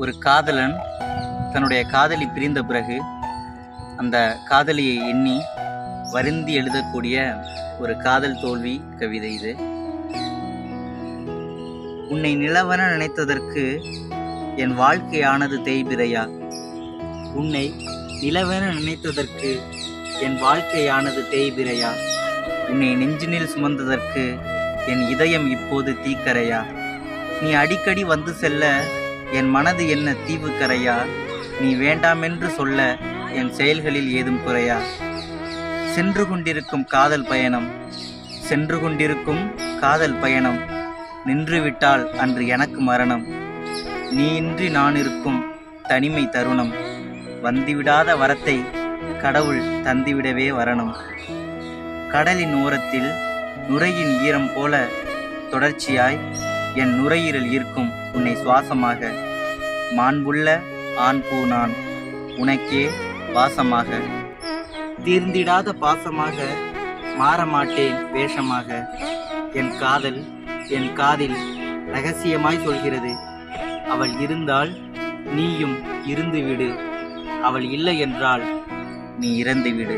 ஒரு காதலன் தன்னுடைய காதலி பிரிந்த பிறகு அந்த காதலியை எண்ணி வருந்தி எழுதக்கூடிய ஒரு காதல் தோல்வி கவிதை இது. உன்னை நிலவென நினைத்ததற்கு என் வாழ்க்கையானது தேய்பிரையா? உன்னை நிலவென நினைத்ததற்கு என் வாழ்க்கையானது தேய்பிரையா? உன்னை நெஞ்சினில் சுமந்ததற்கு என் இதயம் இப்போது தீக்கரையா? நீ அடிக்கடி வந்து செல்ல என் மனது என்ன தீவு கரையா? நீ வேண்டாமென்று சொல்ல என் செயல்களில் ஏதும் குறையா? சென்று கொண்டிருக்கும் காதல் பயணம் சென்று கொண்டிருக்கும் காதல் பயணம் நின்றுவிட்டால் அன்று எனக்கு மரணம். நீ இன்றி நான் இருக்கும் தனிமை தருணம் வந்துவிடாத வரத்தை கடவுள் தந்துவிடவே வரணும். கடலின் ஓரத்தில் நுரையின் ஈரம் போல தொடர்ச்சியாய் என் நுரையீரல் ஈர்க்கும் உன்னை சுவாசமாக மாண்புள்ள ஆண்பூ நான். உனக்கே வாசமாக தீர்ந்திடாத பாசமாக மாறமாட்டேன் வேஷமாக. என் காதல் என் காதில் ரகசியமாய் சொல்கிறது. அவள் இருந்தால் நீயும் இருந்துவிடு. அவள் இல்லை என்றால் நீ இறந்துவிடு.